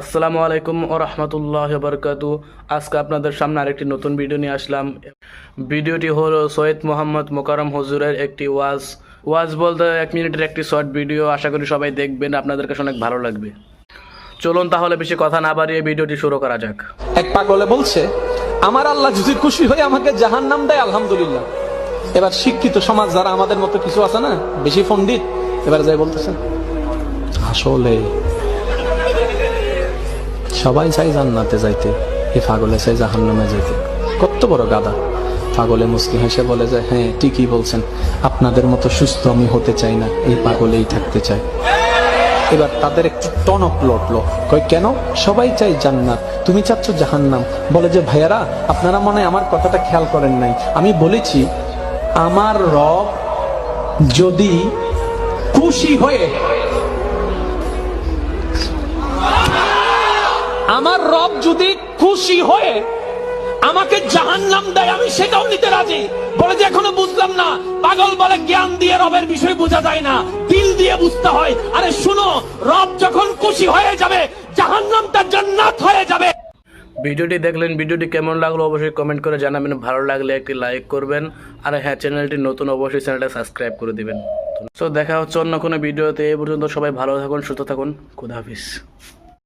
আসসালামু আলাইকুম ও রহমতুল্লাহ বরকাতু আজকে আপনাদের সামনে আরেকটি নতুন ভিডিও নিয়ে আসলাম। ভিডিওটি হলো সৈয়দ মোহাম্মদ মোকারম হুজুরের একটি ওয়াজ। ওয়াজ বলতে এক মিনিটের একটি শর্ট ভিডিও, আশা করি সবাই দেখবেন, আপনাদের কাছে অনেক ভালো লাগবে। চলুন তাহলে বেশি কথা না বাড়িয়ে ভিডিওটি শুরু করা যাক। এক পাগলে বলছে, আমার আল্লাহ যদি খুশি হয়ে আমাকে জাহান নাম দেয়, আলহামদুলিল্লাহ। এবার শিক্ষিত সমাজ যারা আমাদের মতো কিছু আছে না, বেশি পণ্ডিত, এবার যাই বলতেছেন আসলে সবাই চাই জান্নাতে যাইতে। এই পাগলে চাই জাহান নামে যাইতে। কত বড় গাদা পাগলে মুসকি হেসে বলে যে হ্যাঁ ঠিকই বলছেন। আপনাদের মতো সুস্থ আমি হতে চাই না। এই পাগলেই থাকতে চাই এবার তাদের একটু টনক লটলো। কই কেন? সবাই চাই জান্নাত। তুমি চাচ্ছ জাহান্নাম। বলে যে, ভাইয়ারা, আপনারা মনে আমার কথাটা খেয়াল করেন নাই। আমি বলেছি, আমার রব যদি খুশি হয়ে আমার রব যদি খুশি হয়ে আমাকে জাহান্নাম দেয়, আমি সেটাও নিতে রাজি। বলে যে এখনও বুঝলাম না। পাগল বলে জ্ঞান দিয়ে রবের বিষয় বোঝা যায় না। দিল দিয়ে বুঝতে হয়। আরে শুনো, রব যখন খুশি হয়ে যাবে জাহান্নাম তার জান্নাত হয়ে যাবে। ভিডিওটি দেখলেন, ভিডিওটি কেমন লাগল অবশ্যই কমেন্ট করে জানাবেন। ভালো লাগলে একটি লাইক করবেন। আর হ্যাঁ চ্যানেলটি নতুন, অবশ্যই চ্যানেলটা সাবস্ক্রাইব করে দিবেন। তো দেখা হচ্ছে অন্য কোনো ভিডিওতে। এ পর্যন্ত সবাই ভালো থাকুন, সুস্থ থাকুন। খুদা হাফিজ।